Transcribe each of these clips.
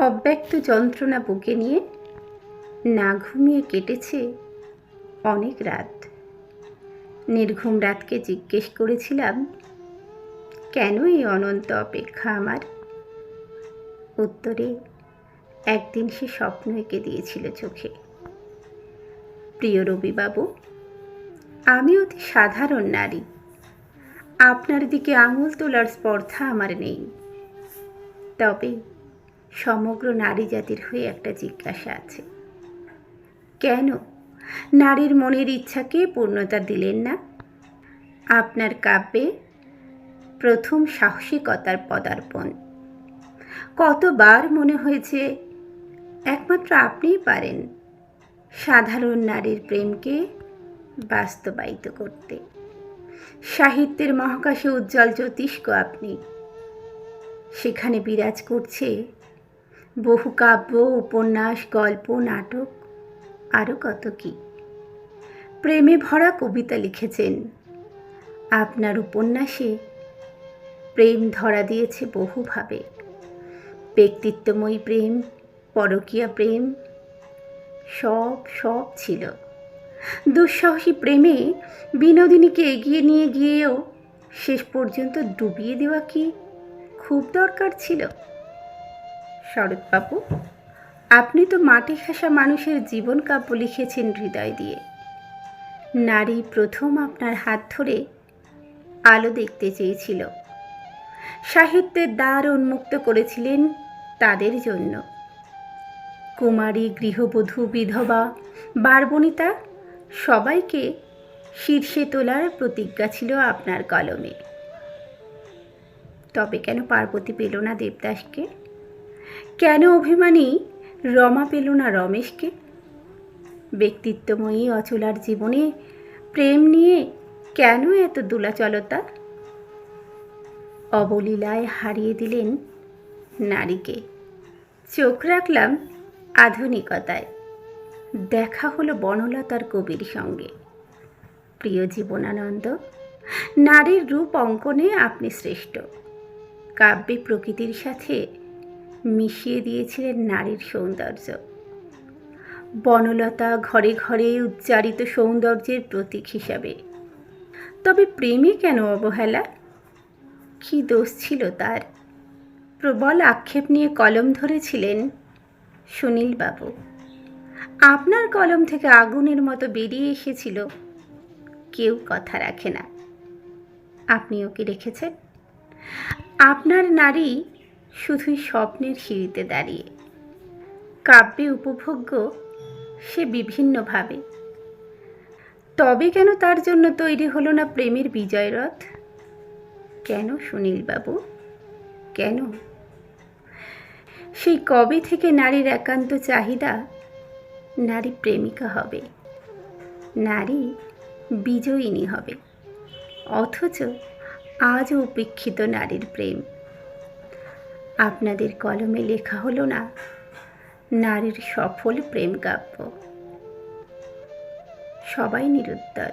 অব্যক্ত যন্ত্রণা বুকে নিয়ে না ঘুমিয়ে কেটেছে অনেক রাত। নির্ঘুম রাতকে জিজ্ঞেস করেছিলাম, কেন এই অনন্ত অপেক্ষা আমার? উত্তরে, একদিন সে স্বপ্ন এঁকে দিয়েছিল চোখে। প্রিয় রবিবাবু, আমি অতি সাধারণ নারী। আপনার দিকে আঙুল তোলার স্পর্ধা আমার নেই। তবে সমগ্র নারী জাতির হয়ে একটা জিজ্ঞাসা আছে। কেন? নারীর মনের ইচ্ছাকে পূর্ণতা দিলেন না? আপনার কাব্যে প্রথম সাহসিকতার পদার্পণ। কতবার মনে হয়েছে, একমাত্র আপনিই পারেন সাধারণ নারীর প্রেমকে বাস্তবায়িত করতে। সাহিত্যের মহাকাশে উজ্জ্বল জ্যোতিষ্ক আপনি। সেখানে বিরাজ করছে বহু কাব্য, উপন্যাস, গল্প, নাটক আরও কত কি। প্রেমে ভরা কবিতা লিখেছেন। আপনার উপন্যাসে প্রেম ধরা দিয়েছে বহুভাবে। ব্যক্তিত্বময়ী প্রেম, পরকীয়া প্রেম, সব সব ছিল। দুঃসাহসী প্রেমে বিনোদিনীকে এগিয়ে নিয়ে গিয়েও শেষ পর্যন্ত ডুবিয়ে দেওয়া কি খুব দরকার ছিল? শরৎবাবু আপনি তো মাটি ঘাসা মানুষের জীবন কাব্য লিখেছেন হৃদয় দিয়ে। নারী প্রথম আপনার হাত ধরে আলো দেখতে চেয়েছিল। সাহিত্যের দ্বার উন্মুক্ত করেছিলেন তাদের জন্য। কুমারী, গৃহবধূ, বিধবা বারবনিতা সবাইকে শীর্ষে তোলার প্রতিজ্ঞা ছিল আপনার কলমে। তবে কেন পার্বতী পেল না দেবদাসকে? কেন অভিমানী? রমা পেল না রমেশকে। ব্যক্তিত্বময়ী অচলার জীবনে প্রেম নিয়ে কেন এত দোলাচলতা? অবলীলায় হারিয়ে দিলেন নারীকে। চোখ রাখলাম আধুনিকতায়। দেখা হলো বনলতার কবির সঙ্গে। প্রিয় জীবনানন্দ, নারীর রূপ অঙ্কনে আপনি শ্রেষ্ঠ। কাব্যে প্রকৃতির সাথে মিশিয়ে দিয়েছিলেন নারীর সৌন্দর্য। বনলতা ঘরে ঘরে উচ্চারিত সৌন্দর্যের প্রতীক হিসাবে। তবে প্রেমে কেন অবহেলা? কী দোষ ছিল তার? প্রবল আক্ষেপ নিয়ে কলম ধরেছিলেন সুনীলবাবু। আপনার কলম থেকে আগুনের মতো বেরিয়ে এসেছিল। কেউ কথা রাখে না। আপনিও কি রেখেছেন? আপনার নারী শুধুই স্বপ্নের সিঁড়িতে দাঁড়িয়ে। কাব্যে উপভোগ্য সে বিভিন্নভাবে। তবে কেন তার জন্য তৈরি হলো না প্রেমের বিজয় রথ কেন সুনীলবাবু? কেন? সেই কবে থেকে নারীর একান্ত চাহিদা নারী প্রেমিকা হবে, নারী বিজয়িনী হবে, অথচ আজও উপেক্ষিত নারীর প্রেম। আপনাদের কলমে লেখা হলো না, নারীর সফল প্রেম কাব্য। সবাই নিরুত্তর।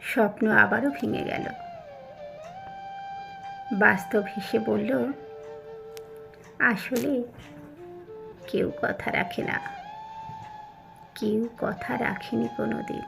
স্বপ্ন আবারও ভেঙে গেল। বাস্তব হেসে বলল, আসলে কেউ কথা রাখে না। কেউ কথা রাখেনি কোনো দিন